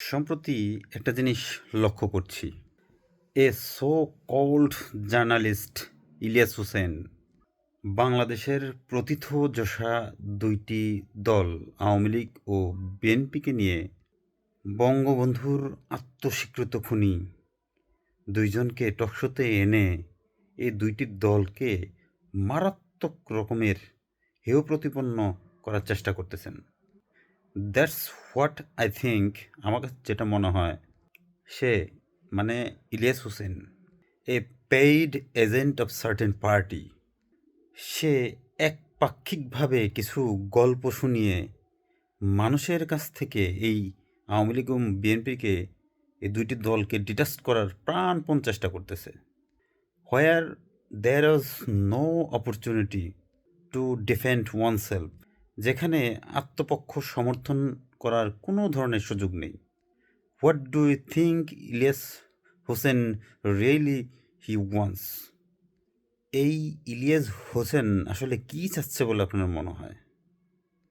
সম্প্রতি একটা জিনিস লক্ষ্য করছি। A so called journalist Elias Hossain, বাংলাদেশের প্রথিতযশা দুইটি দল, আওয়ামী লীগ ও বিএনপিকে নিয়ে বঙ্গবন্ধুর আত্মস্বীকৃত খুনি। দুইজনকে টকশোতে এনে এই দুইটি দলকে মারাত্মক রকমের হেয় প্রতিপন্ন করার চেষ্টা করতেছেন। দ্যাটস হোয়াট আই থিঙ্ক আমার কাছে যেটা মনে হয়। সে মানে Elias Hossain a paid agent of certain party সে একপাক্ষিকভাবে কিছু গল্প শুনিয়ে মানুষের কাছ থেকে এই আওয়ামী লীগ এবং বিএনপিকে এই দুইটি দলকে ডিটাচ করার প্রাণপণ চেষ্টা করতেছে। Where there was no opportunity to defend one self যেখানে আত্মপক্ষ সমর্থন করার কোনো ধরনের সুযোগ নেই। What do you think Elias Hossain really he once এই ইলিয়াস হোসেন আসলে কী চাচ্ছে বলে আপনার মনে হয়?